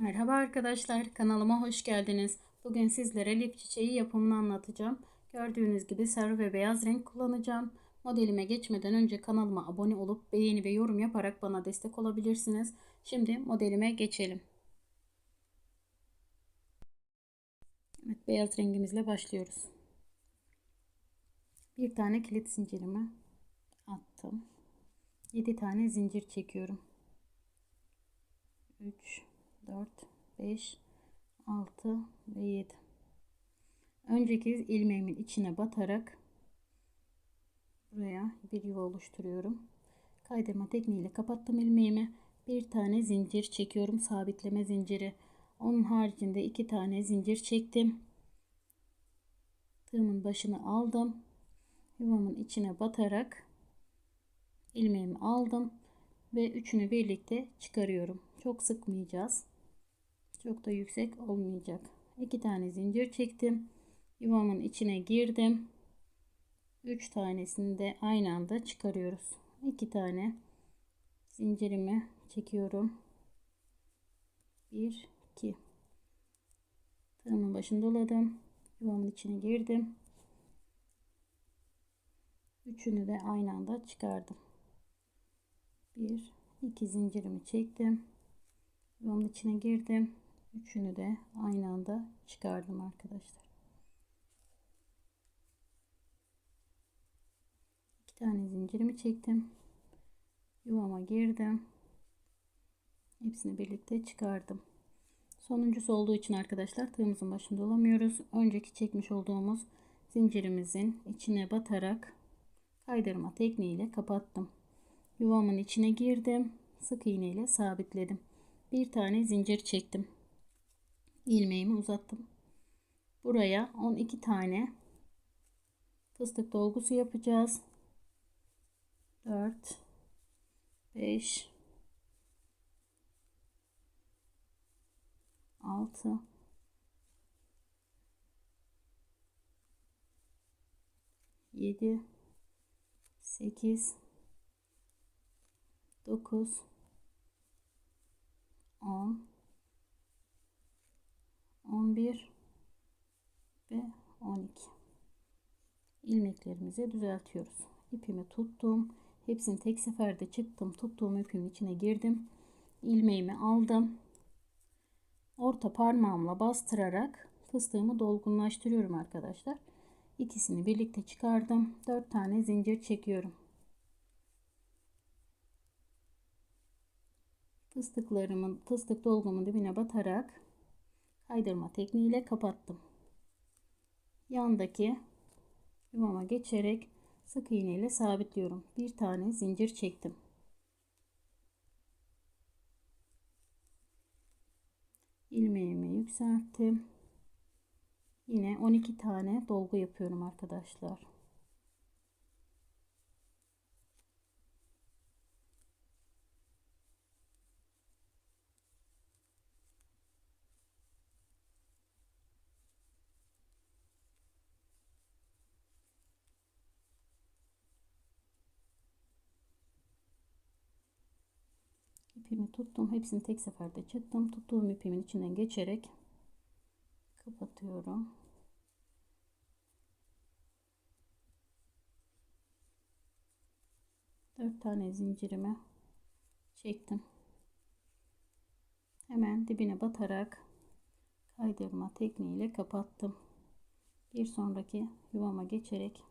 Merhaba arkadaşlar, kanalıma hoş geldiniz. Bugün sizlere lif çiçeği yapımını anlatacağım. Gördüğünüz gibi sarı ve beyaz renk kullanacağım. Modelime geçmeden önce kanalıma abone olup beğeni ve yorum yaparak bana destek olabilirsiniz. Şimdi modelime geçelim. Evet, beyaz rengimizle başlıyoruz. Bir tane kilit zincirimi attım. 7 tane zincir çekiyorum. 3 4 5 6 ve 7 önceki ilmeğimin içine batarak buraya bir yuva oluşturuyorum. Kaydırma tekniğiyle kapattım ilmeğimi bir tane zincir çekiyorum sabitleme zinciri. Onun haricinde iki tane zincir çektim. Tığımın başını aldım. Yuvamın içine batarak ilmeğimi aldım ve üçünü birlikte çıkarıyorum. Çok sıkmayacağız çok da yüksek olmayacak. İki tane zincir çektim. Yuvamın içine girdim. Üç tanesini de aynı anda çıkarıyoruz. İki tane zincirimi çekiyorum. Bir, iki. Tığımın başını doladım. Yuvamın içine girdim. Üçünü de aynı anda çıkardım. Bir, iki zincirimi çektim. Yuvamın içine girdim. Üçünü de aynı anda çıkardım arkadaşlar. İki tane zincirimi çektim. Yuvama girdim. Hepsini birlikte çıkardım. Sonuncusu olduğu için arkadaşlar tığımızın başında olamıyoruz. Önceki çekmiş olduğumuz zincirimizin içine batarak kaydırma tekniğiyle kapattım. Yuvamın içine girdim. Sık iğne ile sabitledim. Bir tane zincir çektim ilmeğimi uzattım. Buraya 12 tane fıstık dolgusu yapacağız. 4 5 6 7 8 9 11 ve 12 ilmeklerimizi düzeltiyoruz. İpimi tuttum. Hepsini tek seferde çıktım. Tuttuğum ipimin içine girdim. ilmeğimi aldım. Orta parmağımla bastırarak fıstığımı dolgunlaştırıyorum arkadaşlar. İkisini birlikte çıkardım. 4 tane zincir çekiyorum. Fıstıklarımın fıstık dolgumun dibine batarak kaydırma tekniğiyle kapattım. Yandaki yuvama geçerek sık iğne ile sabitliyorum. Bir tane zincir çektim. ilmeğimi yükselttim. Yine 12 tane dolgu yapıyorum arkadaşlar. İpimi tuttum. Hepsini tek seferde çıktım. Tuttuğum ipimin içinden geçerek kapatıyorum. Dört tane zincirimi çektim. Hemen dibine batarak kaydırma tekniğiyle kapattım. Bir sonraki yuvama geçerek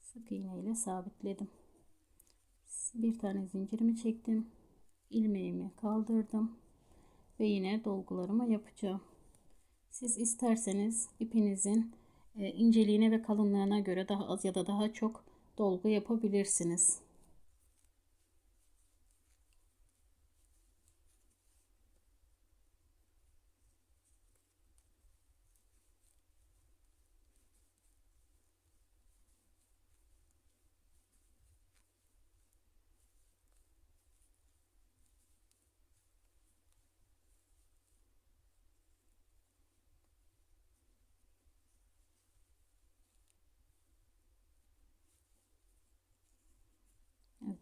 sık iğne ile sabitledim bir tane zincirimi çektim. İlmeğimi kaldırdım. Ve yine dolgularımı yapacağım. Siz isterseniz ipinizin e, inceliğine ve kalınlığına göre daha az ya da daha çok dolgu yapabilirsiniz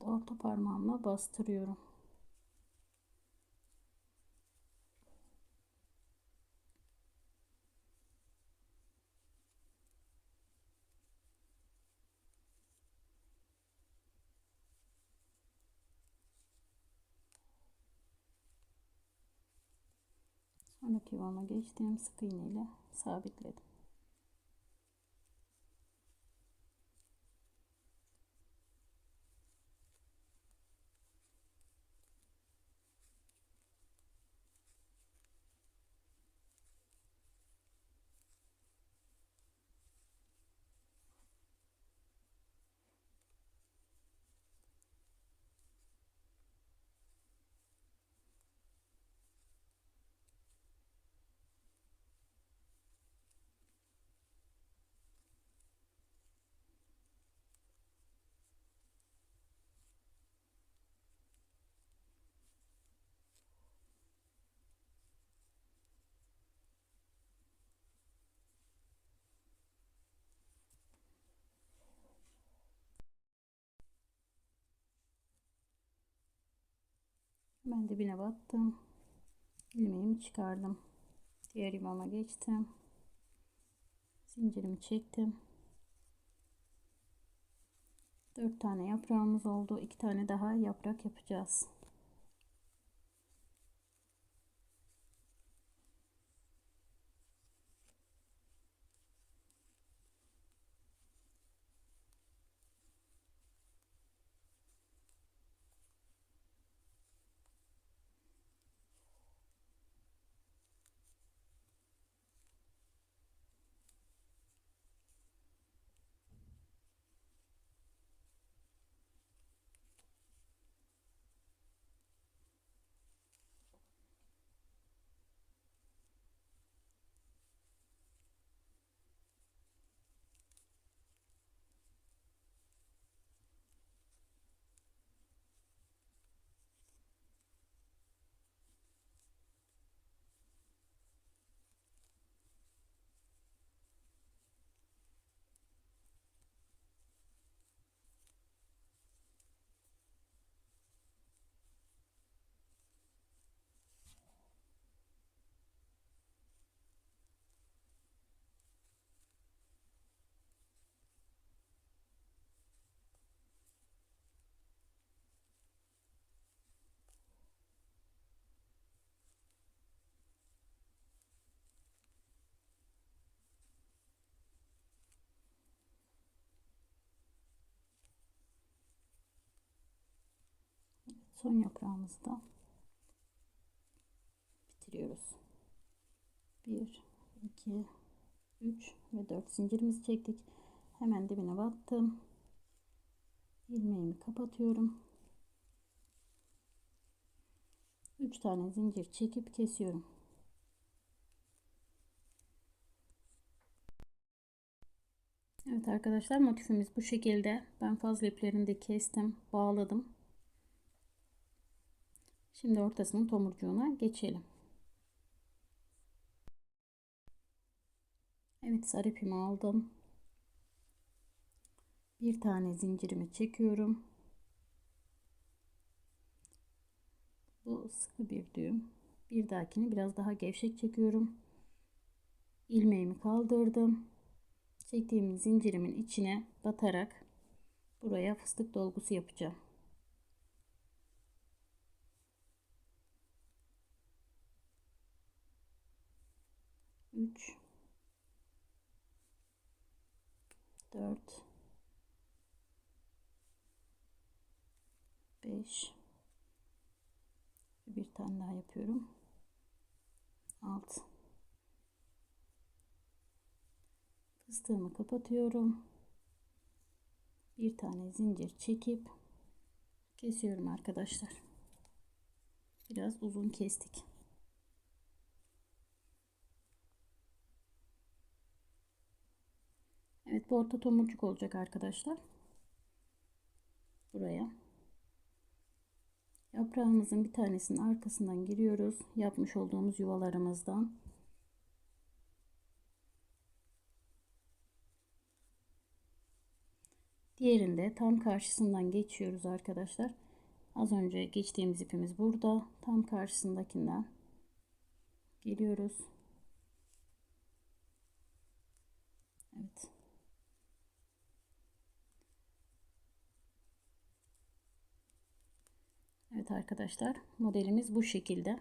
orta parmağımla bastırıyorum. Sonraki yuvama geçtiğim sık iğne ile sabitledim. Ben dibine battım. ilmeğimi çıkardım. Diğer yuvama geçtim. Zincirimi çektim. 4 tane yaprağımız oldu. 2 tane daha yaprak yapacağız. Son yaprağımızı da bitiriyoruz. 1 2 3 ve 4 zincirimizi çektik. Hemen dibine battım. ilmeğimi kapatıyorum. 3 tane zincir çekip kesiyorum. Evet arkadaşlar motifimiz bu şekilde. Ben fazla iplerini de kestim, bağladım. Şimdi ortasının tomurcuğuna geçelim. Evet sarı ipimi aldım. Bir tane zincirimi çekiyorum. Bu sıkı bir düğüm. Bir dahakini biraz daha gevşek çekiyorum. ilmeğimi kaldırdım. Çektiğim zincirimin içine batarak buraya fıstık dolgusu yapacağım. 3 4 5 bir tane daha yapıyorum. 6 fıstığımı kapatıyorum. Bir tane zincir çekip kesiyorum arkadaşlar. Biraz uzun kestik Evet bu orta tomurcuk olacak arkadaşlar. Buraya. Yaprağımızın bir tanesinin arkasından giriyoruz. Yapmış olduğumuz yuvalarımızdan. Diğerinde tam karşısından geçiyoruz arkadaşlar. Az önce geçtiğimiz ipimiz burada. Tam karşısındakinden geliyoruz. Evet. Evet arkadaşlar modelimiz bu şekilde.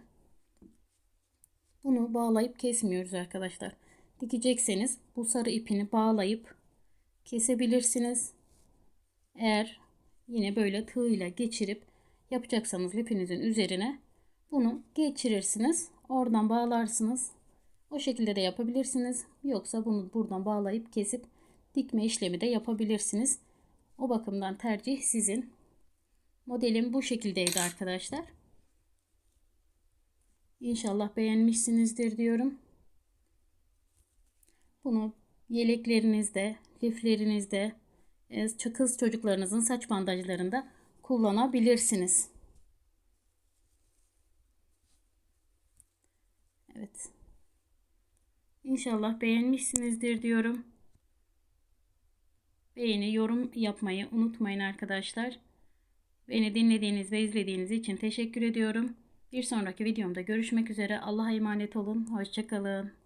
Bunu bağlayıp kesmiyoruz arkadaşlar. Dikecekseniz bu sarı ipini bağlayıp kesebilirsiniz. Eğer yine böyle tığ ile geçirip yapacaksanız ipinizin üzerine bunu geçirirsiniz. Oradan bağlarsınız. O şekilde de yapabilirsiniz. Yoksa bunu buradan bağlayıp kesip dikme işlemi de yapabilirsiniz. O bakımdan tercih sizin. Modelim bu şekildeydi arkadaşlar. İnşallah beğenmişsinizdir diyorum. Bunu yeleklerinizde, liflerinizde, e, kız çocuklarınızın saç bandajlarında kullanabilirsiniz. Evet. İnşallah beğenmişsinizdir diyorum. Beğeni, yorum yapmayı unutmayın arkadaşlar. Beni dinlediğiniz ve izlediğiniz için teşekkür ediyorum. Bir sonraki videomda görüşmek üzere. Allah'a emanet olun. Hoşçakalın.